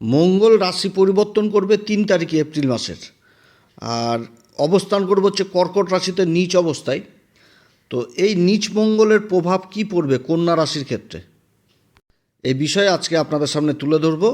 মঙ্গল রাশি পরিবর্তন করবে তিন তারিখে এপ্রিল মাসের। আর অবস্থান করবে হচ্ছে কর্কট রাশিতে নিচ অবস্থায়। তো এই নিচ মঙ্গলের প্রভাব কি পড়বে কন্যা রাশির ক্ষেত্রে? এই বিষয়ে আজকে আপনাদের সামনে তুলে ধরব।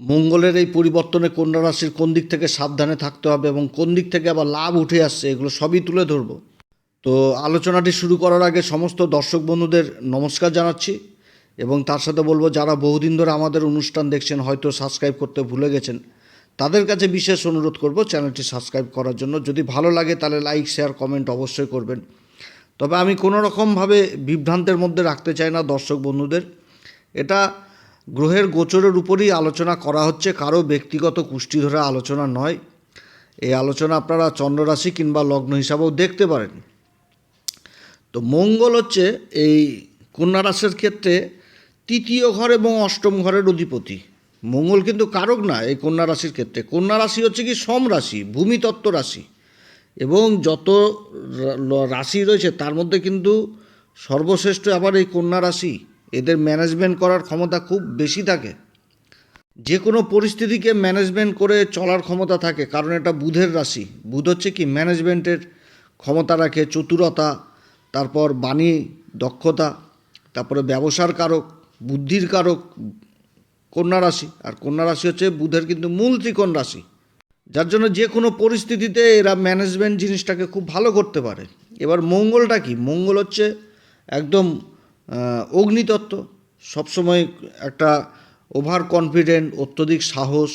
মঙ্গলের এই পরিবর্তনে কন্যা রাশির কোন দিক থেকে সাবধানে থাকতে হবে এবং কোন দিক থেকে আবার লাভ উঠে আসছে, এগুলো সবই তুলে ধরব। তো আলোচনাটি শুরু করার আগে সমস্ত দর্শক বন্ধুদের নমস্কার জানাচ্ছি। এবং তার সাথে বলব, যারা বহুদিন ধরে আমাদের অনুষ্ঠান দেখছেন, হয়তো সাবস্ক্রাইব করতে ভুলে গেছেন, তাদের কাছে বিশেষ অনুরোধ করব চ্যানেলটি সাবস্ক্রাইব করার জন্য। যদি ভালো লাগে তাহলে লাইক শেয়ার কমেন্ট অবশ্যই করবেন। তবে আমি কোনো রকমভাবে বিভ্রান্তের মধ্যে রাখতে চাই না দর্শক বন্ধুদের। এটা গ্রহের গোচরের উপরই আলোচনা করা হচ্ছে, কারও ব্যক্তিগত কুষ্টি ধরে আলোচনা নয়। এই আলোচনা আপনারা চন্দ্ররাশি কিংবা লগ্ন হিসাবেও দেখতে পারেন। তো মঙ্গল হচ্ছে এই কন্যা রাশির ক্ষেত্রে তৃতীয় ঘর এবং অষ্টম ঘরের অধিপতি। মঙ্গল কিন্তু কারক না এই কন্যা রাশির ক্ষেত্রে। কন্যা রাশি হচ্ছে কি সম রাশি ভূমিতত্ত্ব রাশি। এবং যত রাশি রয়েছে তার মধ্যে কিন্তু সর্বশ্রেষ্ঠ আবার এই কন্যা রাশি। এদের ম্যানেজমেন্ট করার ক্ষমতা খুব বেশি থাকে। যে কোনো পরিস্থিতিকে ম্যানেজমেন্ট করে চলার ক্ষমতা থাকে, কারণ এটা বুধের রাশি। বুধ হচ্ছে কি ম্যানেজমেন্টের ক্ষমতা রাখে, চতুরতা, তারপর বাণী, দক্ষতা, তারপরে ব্যবসার কারক বুদ্ধির কারক কন্যা রাশি, আর কন্যা রাশি হচ্ছে বুধের কিন্তু মূল ত্রিকোণ রাশি। যার জন্য যে কোনো পরিস্থিতিতে এরা ম্যানেজমেন্ট জিনিসটাকে খুব ভালো করতে পারে। এবার মঙ্গলটা কি? মঙ্গল হচ্ছে একদম অগ্নিতত্ত্ব, সবসময় একটা ওভার কনফিডেন্ট অত্যধিক সাহস।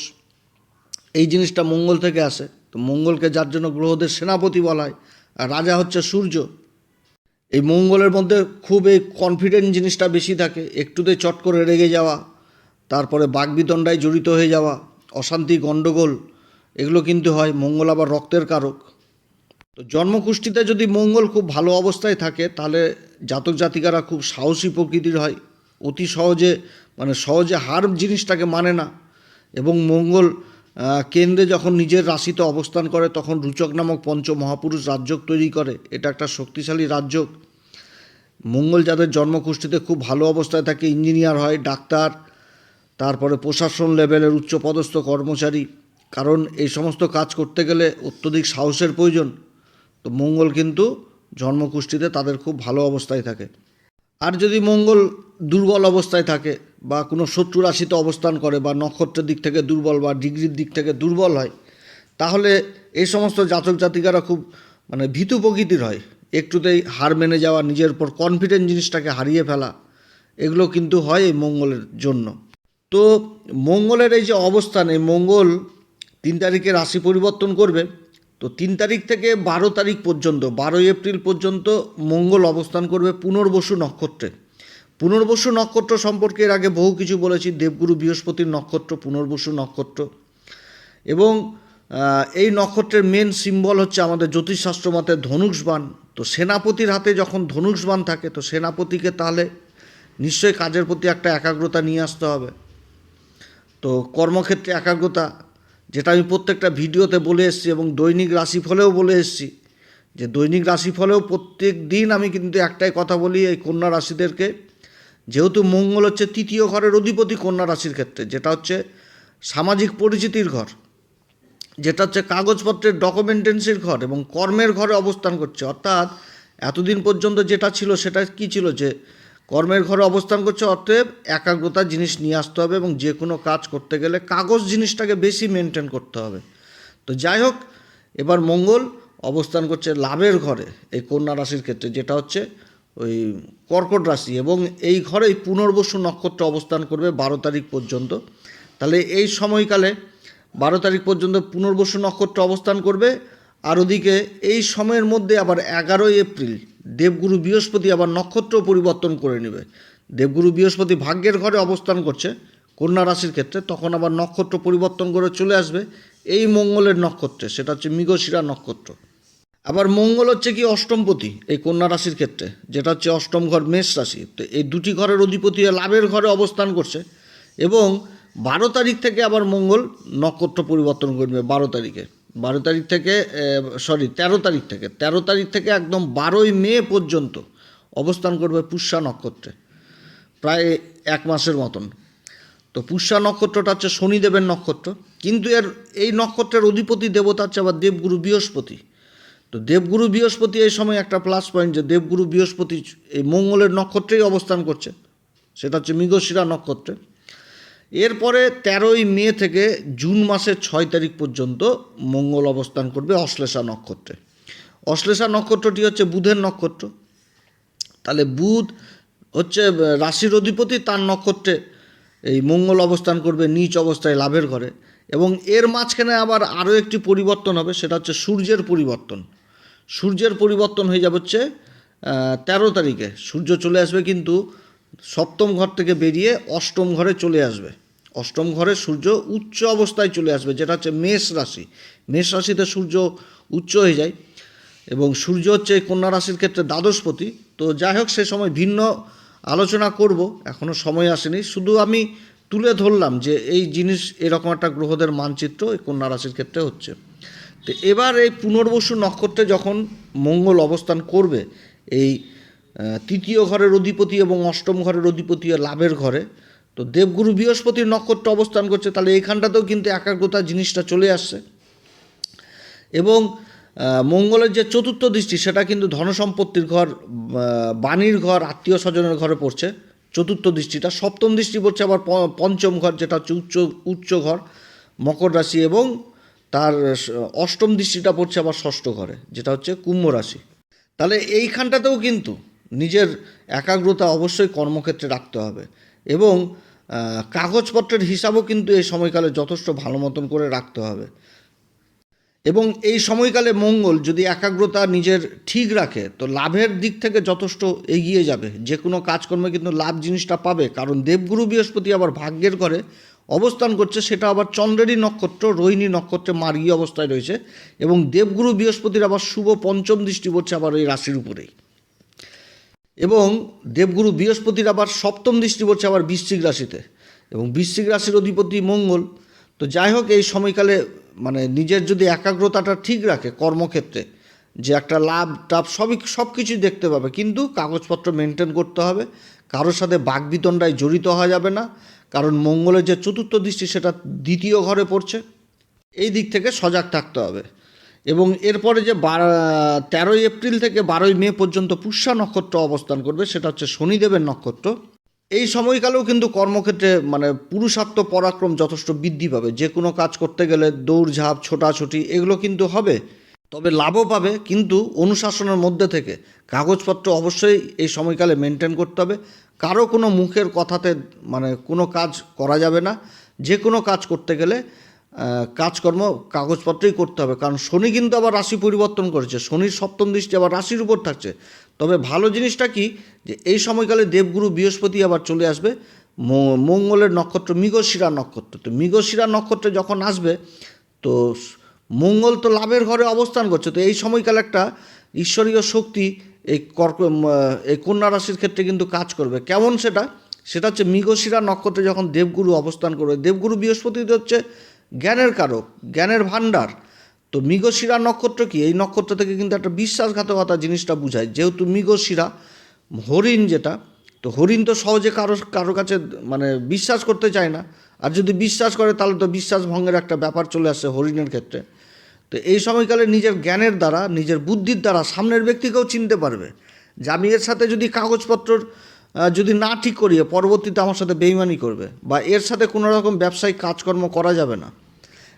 এই জিনিসটা মঙ্গল থেকে আসে। তো মঙ্গলকে যার জন্য গ্রহদের সেনাপতি বলা হয়, আর রাজা হচ্ছে সূর্য। এই মঙ্গলের মধ্যে খুব এই কনফিডেন্ট জিনিসটা বেশি থাকে, একটুতে চট করে রেগে যাওয়া, তারপরে বাগবিদণ্ডায় জড়িত হয়ে যাওয়া, অশান্তি গণ্ডগোল এগুলো কিন্তু হয়, মঙ্গল আবার রক্তের কারক। তো জন্মকুষ্ঠিতে যদি মঙ্গল খুব ভালো অবস্থায় থাকে, তাহলে জাতক জাতিকারা খুব সাহসী প্রকৃতির হয়, অতি সহজে মানে সহজে হার জিনিসটাকে মানে না। এবং মঙ্গল কেন্দ্রে যখন নিজের রাশিতে অবস্থান করে, তখন রুচক নামক পঞ্চ মহাপুরুষ রাজ্যক তৈরি করে, এটা একটা শক্তিশালী রাজ্যক মঙ্গল যাদের জন্মকুষ্ঠিতে খুব ভালো অবস্থায় থাকে, ইঞ্জিনিয়ার হয়, ডাক্তার, তারপরে প্রশাসন লেভেলের উচ্চপদস্থ কর্মচারী। কারণ এই সমস্ত কাজ করতে গেলে অত্যধিক সাহসের প্রয়োজন। তো মঙ্গল কিন্তু জন্মকুষ্ঠিতে তাদের খুব ভালো অবস্থায় থাকে। আর যদি মঙ্গল দুর্বল অবস্থায় থাকে বা কোনো শত্রু রাশিতে অবস্থান করে বা নক্ষত্রের দিক থেকে দুর্বল বা ডিগ্রির দিক থেকে দুর্বল হয়, তাহলে এই সমস্ত জাতক জাতিকারা খুব মানে ভীতু প্রকৃতির হয়। একটুতেই হার মেনে যাওয়া, নিজের উপর কনফিডেন্ট জিনিসটাকে হারিয়ে ফেলা, এগুলো কিন্তু হয় এই মঙ্গলের জন্য। তো মঙ্গলের এই যে অবস্থান, এই মঙ্গল তিন তারিখে রাশি পরিবর্তন করবে। তো তিন তারিখ থেকে বারো তারিখ পর্যন্ত, বারোই এপ্রিল পর্যন্ত মঙ্গল অবস্থান করবে পুনর্বসু নক্ষত্রে। পুনর্বসু নক্ষত্র সম্পর্কে এর আগে বহু কিছু বলেছি, দেবগুরু বৃহস্পতির নক্ষত্র, পুনর্বসু নক্ষত্র। এবং এই নক্ষত্রের মেন সিম্বল হচ্ছে আমাদের জ্যোতিষশাস্ত্র মতে ধনুষবাণ তো সেনাপতির হাতে যখন ধনুষবাণ থাকে, তো সেনাপতিকে তাহলে নিশ্চয়ই কাজের প্রতি একটা একাগ্রতা নিয়ে আসতে হবে। তো কর্মক্ষেত্রে একাগ্রতা, যেটা আমি প্রত্যেকটা ভিডিওতে বলে এসেছি এবং দৈনিক রাশিফলেও বলে এসেছি, যে দৈনিক রাশিফলেও প্রত্যেক দিন আমি কিন্তু একটাই কথা বলি এই কন্যা রাশিদেরকে, যেহেতু মঙ্গল হচ্ছে তৃতীয় ঘরের অধিপতি কন্যা রাশির ক্ষেত্রে, যেটা হচ্ছে সামাজিক পরিচিতির ঘর। যেটা হচ্ছে কাগজপত্রের ডকুমেন্টেন্সির ঘর এবং কর্মের ঘরে অবস্থান করছে। অর্থাৎ এতদিন পর্যন্ত যেটা ছিল সেটা কি ছিল? যে কর্মের ঘরে অবস্থান করছে, অতএব একাগ্রতা জিনিস নিয়ে আসতে হবে এবং যে কোনো কাজ করতে গেলে কাগজ জিনিসটাকে বেশি মেনটেন করতে হবে। তো যাই হোক, এবার মঙ্গল অবস্থান করছে লাভের ঘরে, এই কন্যা রাশির ক্ষেত্রে, যেটা হচ্ছে ওই কর্কট রাশি এবং এই ঘরেই পুনর্বসু নক্ষত্র অবস্থান করবে বারো তারিখ পর্যন্ত। তাহলে এই সময়কালে বারো তারিখ পর্যন্ত পুনর্বসু নক্ষত্র অবস্থান করবে। আর ওদিকে এই সময়ের মধ্যে আবার এগারোই এপ্রিল দেবগুরু বৃহস্পতি আবার নক্ষত্র পরিবর্তন করে নেবে। দেবগুরু বৃহস্পতি ভাগ্যের ঘরে অবস্থান করছে। কন্যা রাশির ক্ষেত্রে তখন আবার নক্ষত্র পরিবর্তন করে চলে আসবে। এই মঙ্গলের নক্ষত্রে, সেটা হচ্ছে মৃগশিরা নক্ষত্র। আবার মঙ্গল হচ্ছে কি? অষ্টমপতি এই কন্যা রাশির ক্ষেত্রে, যেটা হচ্ছে অষ্টম ঘর মেষ রাশি। তো এই দুটি ঘরের অধিপতি লাভের ঘরে অবস্থান করছে। এবং বারো তারিখ থেকে আবার মঙ্গল নক্ষত্র পরিবর্তন করবে বারো তারিখে। বারো তারিখ থেকে সরি তেরো তারিখ থেকে। তেরো তারিখ থেকে একদম বারোই মে পর্যন্ত অবস্থান করবে পুষ্যা নক্ষত্রে, প্রায় এক মাসের মতন। তো পুষ্যা নক্ষত্রটা হচ্ছে শনিদেবের নক্ষত্র, কিন্তু এর, এই নক্ষত্রের অধিপতি দেবতা হচ্ছে আবার দেবগুরু বৃহস্পতি। তো দেবগুরু বৃহস্পতি এই সময় একটা প্লাস পয়েন্ট যে দেবগুরু বৃহস্পতি এই মঙ্গলের নক্ষত্রেই অবস্থান করছে। সেটা হচ্ছে মৃগশিরা নক্ষত্রে। এরপরে তেরোই মে থেকে জুন মাসের ছয় তারিখ পর্যন্ত মঙ্গল অবস্থান করবে অশ্লেষা নক্ষত্রে। অশ্লেষা নক্ষত্রটি হচ্ছে বুধের নক্ষত্র। তাহলে বুধ হচ্ছে রাশির অধিপতি, তার নক্ষত্রে এই মঙ্গল অবস্থান করবে নিচ অবস্থায় লাভের ঘরে। এবং এর মাঝখানে আবার আরও একটি পরিবর্তন হবে, সেটা হচ্ছে সূর্যের পরিবর্তন। সূর্যের পরিবর্তন হয়ে যাবে হচ্ছে তেরো তারিখে। সূর্য চলে আসবে কিন্তু সপ্তম ঘর থেকে বেরিয়ে অষ্টম ঘরে চলে আসবে। অষ্টম ঘরে সূর্য উচ্চ অবস্থায় চলে আসবে, যেটা হচ্ছে মেষ রাশি। মেষ রাশিতে সূর্য উচ্চ হয়ে যায় এবং সূর্য হচ্ছে কন্যা রাশির ক্ষেত্রে দ্বাদশপতি। তো যাই হোক, সে সময় ভিন্ন আলোচনা করব এখনও সময় আসেনি। শুধু আমি তুলে ধরলাম যে এই জিনিস এরকম একটা গ্রহদের মানচিত্র এই কন্যা রাশির ক্ষেত্রে হচ্ছে। তো এবার এই পুনর্বসু নক্ষত্রে যখন মঙ্গল অবস্থান করবে, এই তৃতীয় ঘরের অধিপতি এবং অষ্টম ঘরের অধিপতি লাভের ঘরে। তো দেবগুরু বৃহস্পতির নক্ষত্র অবস্থান করছে, তাহলে এইখানটাতেও কিন্তু একাগ্রতা জিনিসটা চলে আসছে। এবং মঙ্গলের যে চতুর্থ দৃষ্টি, সেটা কিন্তু ধনসম্পত্তির ঘর বাণীর ঘর আত্মীয় স্বজনের ঘরে পড়ছে। চতুর্থ দৃষ্টিটা, সপ্তম দৃষ্টি পড়ছে আবার পঞ্চম ঘর, যেটা হচ্ছে উচ্চ উচ্চ ঘর, মকর রাশি এবং তার অষ্টম দৃষ্টিটা পড়ছে আবার ষষ্ঠ ঘরে, যেটা হচ্ছে কুম্ভ রাশি। তাহলে এইখানটাতেও কিন্তু নিজের একাগ্রতা অবশ্যই কর্মক্ষেত্রে রাখতে হবে। এবং কাগজপত্রের হিসাবও কিন্তু এই সময়কালে যথেষ্ট ভালো মতন করে রাখতে হবে। এবং এই সময়কালে মঙ্গল যদি একাগ্রতা নিজের ঠিক রাখে, তো লাভের দিক থেকে যথেষ্ট এগিয়ে যাবে। যে কোনো কাজকর্মে কিন্তু লাভ জিনিসটা পাবে, কারণ দেবগুরু বৃহস্পতি আবার ভাগ্যের ঘরে অবস্থান করছে, সেটা আবার চন্দ্রেরই নক্ষত্র, রোহিণী নক্ষত্রে মার্গী অবস্থায় রয়েছে। এবং দেবগুরু বৃহস্পতির আবার শুভ পঞ্চম দৃষ্টি পড়ছে আবার ওই রাশির উপরেই। এবং দেবগুরু বৃহস্পতির আবার সপ্তম দৃষ্টি পড়ছে আবার বৃশ্চিক রাশিতে। এবং বৃশ্চিক রাশির অধিপতি মঙ্গল। তো যাই হোক, এই সময়কালে মানে নিজের যদি একাগ্রতাটা ঠিক রাখে কর্মক্ষেত্রে, যে একটা লাভ টাভ সবই সব কিছুই দেখতে পাবে। কিন্তু কাগজপত্র মেনটেন করতে হবে। কারোর সাথে বাগবিতণ্ডায় জড়িত হওয়া যাবে না। কারণ মঙ্গলের যে চতুর্থ দৃষ্টি, সেটা দ্বিতীয় ঘরে পড়ছে। এই দিক থেকে সজাগ থাকতে হবে। এবং এরপরে যে তেরোই এপ্রিল থেকে বারোই মে পর্যন্ত পুষ্যা নক্ষত্র অবস্থান করবে, সেটা হচ্ছে শনিদেবের নক্ষত্র। এই সময়কালেও কিন্তু কর্মক্ষেত্রে মানে পুরুষার্থ পরাক্রম যথেষ্ট বৃদ্ধি পাবে। যে কোনো কাজ করতে গেলে দৌড়ঝাঁপ ছোটাছুটি এগুলো কিন্তু হবে, তবে লাভও পাবে। কিন্তু অনুশাসনের মধ্যে থেকে কাগজপত্র অবশ্যই এই সময়কালে মেনটেন করতে হবে। কারও কোনো মুখের কথাতে মানে কোনো কাজ করা যাবে না। যে কোনো কাজ করতে গেলে কাজকর্ম কাগজপত্রেই করতে হবে। কারণ শনি কিন্তু আবার রাশি পরিবর্তন করেছে। শনির সপ্তম দৃষ্টি আবার রাশির উপর থাকছে। তবে ভালো জিনিসটা কি? যে এই সময়কালে দেবগুরু বৃহস্পতি আবার চলে আসবে। মঙ্গলের নক্ষত্র মৃগশিরা নক্ষত্র। তো মৃগশিরা নক্ষত্রে যখন আসবে, তো মঙ্গল তো লাভের ঘরে অবস্থান করছে। তো এই সময়কালে একটা ঈশ্বরীয় শক্তি এই কর্ক এই কন্যা রাশির ক্ষেত্রে কিন্তু কাজ করবে। কেমন সেটা? সেটা হচ্ছে মৃগশিরা নক্ষত্রে যখন দেবগুরু অবস্থান করবে। দেবগুরু বৃহস্পতি হচ্ছে জ্ঞানের কারক জ্ঞানের ভাণ্ডার। তো মৃগশিরা নক্ষত্র কি? এই নক্ষত্র থেকে কিন্তু একটা বিশ্বাসঘাতকতা জিনিসটা বোঝায়। যেহেতু মৃগশিরা হরিণ যেটা তো হরিণ তো সহজে কারও কারও কাছে মানে বিশ্বাস করতে চায় না। আর যদি বিশ্বাস করে তাহলে তো বিশ্বাস ভঙ্গের একটা ব্যাপার চলে আসে হরিণের ক্ষেত্রে। তো এই সময়কালে নিজের জ্ঞানের দ্বারা নিজের বুদ্ধির দ্বারা সামনের ব্যক্তিকেও চিনতে পারবে। যে আমি এর সাথে যদি কাগজপত্র আহ, যদি না ঠিক করিয়ে পরবর্তীতে আমার সাথে বেইমানি করবে বা এর সাথে কোনো রকম ব্যবসায়িক কাজকর্ম করা যাবে না,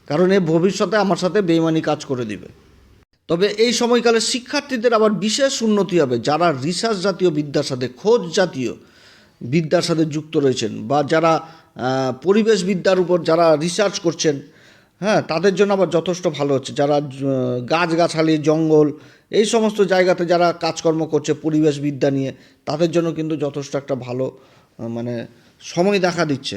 কারণ এ ভবিষ্যতে আমার সাথে বেইমানি কাজ করে দিবে। তবে এই সময়কালে শিক্ষার্থীদের আবার বিশেষ উন্নতি হবে যারা রিসার্চ জাতীয় বিদ্যার সাথে, খোঁজ জাতীয় বিদ্যার সাথে যুক্ত রয়েছেন বা যারা পরিবেশ বিদ্যার উপর যারা রিসার্চ করছেন হ্যাঁ তাদের জন্য আবার যথেষ্ট ভালো হচ্ছে। যারা গাছগাছালি, জঙ্গল, এই সমস্ত জায়গাতে যারা কাজকর্ম করছে পরিবেশ বিদ্যা নিয়ে, তাদের জন্য কিন্তু যথেষ্ট একটা ভালো মানে সময় দেখা দিচ্ছে।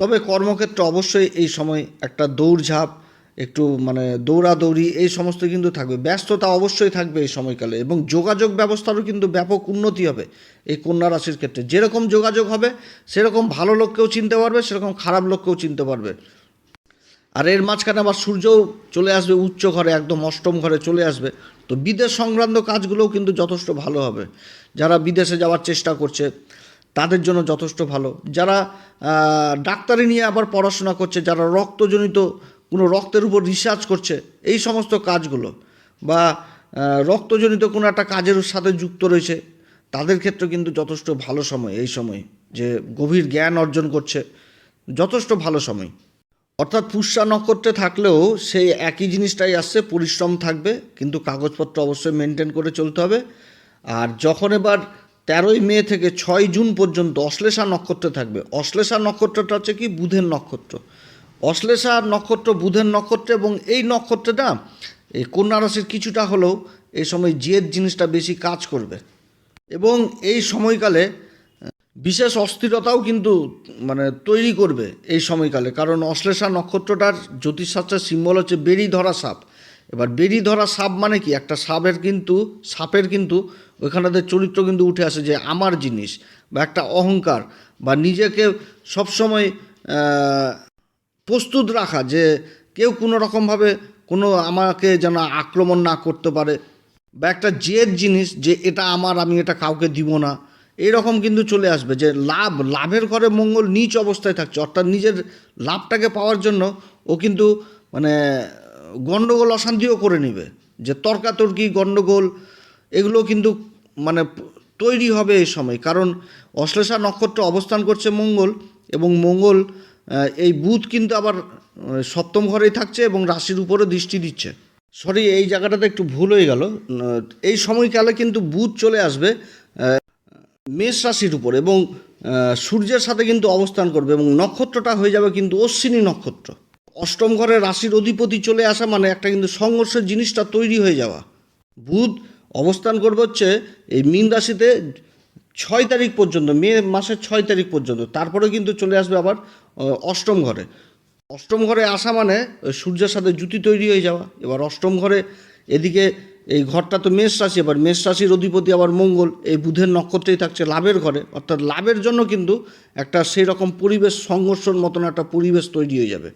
তবে কর্মক্ষেত্রে অবশ্যই এই সময় একটা দৌড়ঝাঁপ, একটু মানে দৌড়াদৌড়ি, এই সমস্ত কিন্তু থাকবে। ব্যস্ততা অবশ্যই থাকবে এই সময়কালে এবং যোগাযোগ ব্যবস্থারও কিন্তু ব্যাপক উন্নতি হবে এই কন্যা রাশির ক্ষেত্রে। যেরকম যোগাযোগ হবে, সেরকম ভালো লোককেও চিনতে পারবে, সেরকম খারাপ লোককেও চিনতে পারবে। আর এর মাঝখানে আবার সূর্যও চলে আসবে, উচ্চ ঘরে, একদম অষ্টম ঘরে চলে আসবে। তো বিদেশ সংক্রান্ত কাজগুলোও কিন্তু যথেষ্ট ভালো হবে। যারা বিদেশে যাওয়ার চেষ্টা করছে, তাদের জন্য যথেষ্ট ভালো। যারা ডাক্তারি নিয়ে আবার পড়াশোনা করছে, যারা রক্তজনিত, কোনো রক্তের উপর রিসার্চ করছে, এই সমস্ত কাজগুলো বা রক্তজনিত কোনো একটা কাজের সাথে যুক্ত রয়েছে, তাদের ক্ষেত্রে কিন্তু যথেষ্ট ভালো সময় এই সময়, যে গভীর জ্ঞান অর্জন করছে। যথেষ্ট ভালো সময়। অর্থাৎ পুষ্যা নক্ষত্রে থাকলেও সেই একই জিনিসটাই আসছে, পরিশ্রম থাকবে, কিন্তু কাগজপত্র অবশ্যই মেনটেন করে চলতে হবে। আর যখন এবার তেরোই মে থেকে ছয় জুন পর্যন্ত অশ্লেষা নক্ষত্রে থাকবে, অশ্লেষা নক্ষত্রটা হচ্ছে কি? বুধের নক্ষত্র। অশ্লেষা নক্ষত্র, বুধের নক্ষত্র এবং এই নক্ষত্রটা, এই কন্যা রাশির কিছুটা হলেও এই সময় জেদ জিনিসটা বেশি কাজ করবে। এবং এই সময়কালে বিশেষ অস্থিরতাও কিন্তু মানে তৈরি করবে এই সময়কালে। কারণ অশ্লেষা নক্ষত্রটার জ্যোতিষশাস্ত্রের সিম্বল হচ্ছে বেরি ধরা সাপ। এবার বেরি ধরা সাপ মানে কি? একটা সাপের কিন্তু সাপের কিন্তু ওইখানটাতে চরিত্র কিন্তু উঠে আসে যে আমার জিনিস বা একটা অহংকার বা নিজেকে সবসময় প্রস্তুত রাখা যে কেউ কোনো রকমভাবে কোনো আমাকে যেন আক্রমণ না করতে পারে বা একটা জেদ জিনিস যে এটা আমার, আমি এটা কাউকে দিব না। এরকম কিন্তু চলে আসবে যে লাভ, লাভের ঘরে মঙ্গল নিচ অবস্থায় থাকছে। অর্থাৎ নিজের লাভটাকে পাওয়ার জন্য ও কিন্তু মানে গণ্ডগোল অশান্তিও করে নেবে। যে তর্কাতর্কি, গণ্ডগোল, এগুলো কিন্তু মানে তৈরি হবে এই সময়। কারণ অশ্লেষা নক্ষত্র অবস্থান করছে মঙ্গল এবং মঙ্গল এই বুধ কিন্তু আবার সপ্তম ঘরেই থাকছে এবং রাশির উপরে দৃষ্টি দিচ্ছে। সরি, এই জায়গাটাতে একটু ভুল হয়ে গেল। এই সময়কালে কিন্তু বুধ চলে আসবে মেষ রাশির উপর এবং সূর্যের সাথে কিন্তু অবস্থান করবে এবং নক্ষত্রটা হয়ে যাবে কিন্তু অশ্বিনী নক্ষত্র। অষ্টম ঘরে রাশির অধিপতি চলে আসা মানে একটা কিন্তু সংঘর্ষের জিনিসটা তৈরি হয়ে যাওয়া। বুধ অবস্থান করবে হচ্ছে এই মীন রাশিতে ছয় তারিখ পর্যন্ত, মে মাসের ছয় তারিখ পর্যন্ত, তারপরে কিন্তু চলে আসবে আবার অষ্টম ঘরে। অষ্টম ঘরে আসা মানে সূর্যের সাথে জুতি তৈরি হয়ে যাওয়া। এবার অষ্টম ঘরে এদিকে এই ঘরটা তো মেষ রাশি, এবার মেষ রাশির অধিপতি আবার মঙ্গল। এই বুধের নক্ষত্রেই থাকছে লাভের ঘরে। অর্থাৎ লাভের জন্য কিন্তু একটা সেই রকম পরিবেশ, সংঘর্ষের মতন একটা পরিবেশ তৈরি হয়ে যাবে।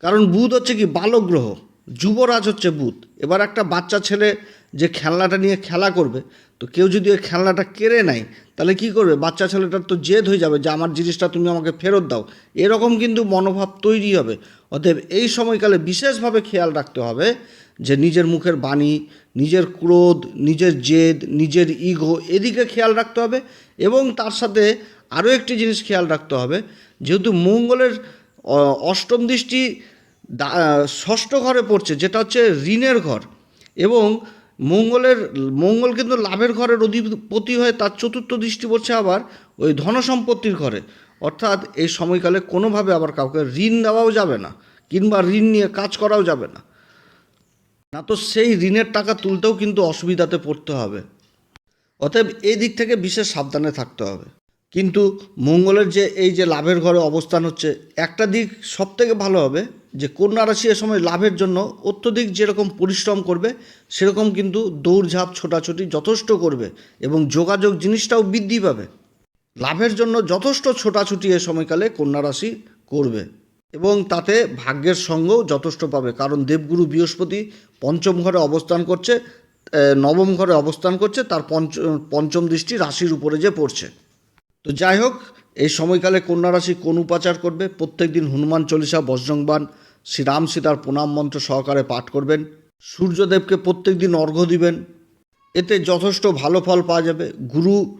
কারণ বুধ হচ্ছে কি? বালক গ্রহ যুবরাজ হচ্ছে বুধ। এবার একটা বাচ্চা ছেলে যে খেলনাটা নিয়ে খেলা করবে, তো কেউ যদি ওই খেলনাটা কেড়ে নেয় তাহলে কি করবে? বাচ্চা ছেলেটার তো জেদ হয়ে যাবে যে আমার জিনিসটা তুমি আমাকে ফেরত দাও। এরকম কিন্তু মনোভাব তৈরি হবে। অতএব এই সময়কালে বিশেষভাবে খেয়াল রাখতে হবে যে নিজের মুখের বাণী, নিজের ক্রোধ, নিজের জেদ, নিজের ইগো এদিকে খেয়াল রাখতে হবে এবং তার সাথে আরও একটি জিনিস খেয়াল রাখতে হবে। যেহেতু মঙ্গলের অষ্টম দৃষ্টি ষষ্ঠ ঘরে পড়ছে, যেটা হচ্ছে ঋণের ঘর এবং মঙ্গলের, মঙ্গল কিন্তু লাভের ঘরের অধিপতি হয়ে তার চতুর্থ দৃষ্টি পড়ছে আবার ওই ধনসম্পত্তির ঘরে। অর্থাৎ এই সময়কালে কোনোভাবে আবার কাউকে ঋণ দেওয়াও যাবে না, কিংবা ঋণ নিয়ে কাজ করাও যাবে না। না তো সেই ঋণের টাকা তুলতেও কিন্তু অসুবিধাতে পড়তে হবে। অতএব এই দিক থেকে বিশেষ সাবধানে থাকতে হবে। কিন্তু মঙ্গলের যে এই যে লাভের ঘরে অবস্থান হচ্ছে, একটা দিক সব থেকে ভালো হবে যে কন্যা রাশি এ সময় লাভের জন্য অত্যধিক যেরকম পরিশ্রম করবে, সেরকম কিন্তু দৌড়ঝাঁপ, ছোটাছুটি যথেষ্ট করবে এবং যোগাযোগ জিনিসটাও বৃদ্ধি পাবে। লাভের জন্য যথেষ্ট ছোটাছুটি এ সময়কালে কন্যা রাশি করবে এবং তাতে ভাগ্যের সঙ্গও যথেষ্ট পাবে কারণ দেবগুরু বৃহস্পতি পঞ্চম ঘরে অবস্থান করছে নবম ঘরে অবস্থান করছে, তার পঞ্চ, পঞ্চম দৃষ্টি রাশির উপরে যে পড়ছে। তো যাই হোক, এই সময়কালে কন্যা রাশি কোন উপাচার করবে? প্রত্যেক দিন হনুমান চল্লিশা বজ্রংবান শ্রীরাম সীতার প্রণাম মন্ত্র সহকারে পাঠ করবেন। সূর্যদেবকে প্রত্যেক দিন অর্ঘ্য দিবেন। এতে যথেষ্ট ভালো ফল পাওয়া যাবে। গুরু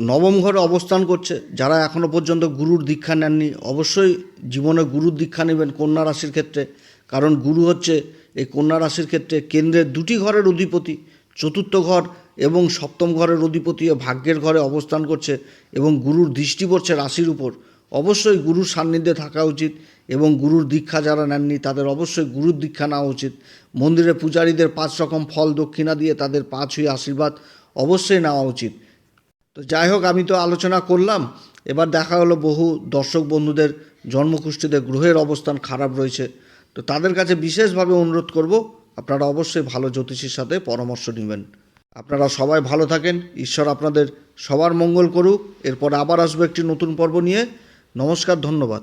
নবম ঘরে অবস্থান করছে। যারা এখনও পর্যন্ত গুরুর দীক্ষা নেননি, অবশ্যই জীবনে গুরুর দীক্ষা নেবেন কন্যা রাশির ক্ষেত্রে। কারণ গুরু হচ্ছে এই কন্যা রাশির ক্ষেত্রে কেন্দ্রের দুটি ঘরের অধিপতি। চতুর্থ ঘর এবং সপ্তম ঘরের অধিপতি ও ভাগ্যের ঘরে অবস্থান করছে এবং গুরুর দৃষ্টি পড়ছে রাশির উপর। অবশ্যই গুরুর সান্নিধ্যে থাকা উচিত এবং গুরুর দীক্ষা যারা নেননি তাদের অবশ্যই গুরুর দীক্ষা নেওয়া উচিত। মন্দিরে পূজারীদের পাঁচ রকম ফল দক্ষিণা দিয়ে তাদের পাঁচ হয়ে আশীর্বাদ অবশ্যই নেওয়া উচিত। তো যাই হোক, আমি তো আলোচনা করলাম। এবার দেখা হলো বহু দর্শক বন্ধুদের জন্মকুষ্ঠিতে গ্রহের অবস্থান খারাপ রয়েছে। তো তাদের কাছে বিশেষভাবে অনুরোধ করব, আপনারা অবশ্যই ভালো জ্যোতিষীর সাথে পরামর্শ নেবেন। আপনারা সবাই ভালো থাকেন। ঈশ্বর আপনাদের সবার মঙ্গল করুক। এরপর আবার আসব একটি নতুন পর্ব নিয়ে। নমস্কার, ধন্যবাদ।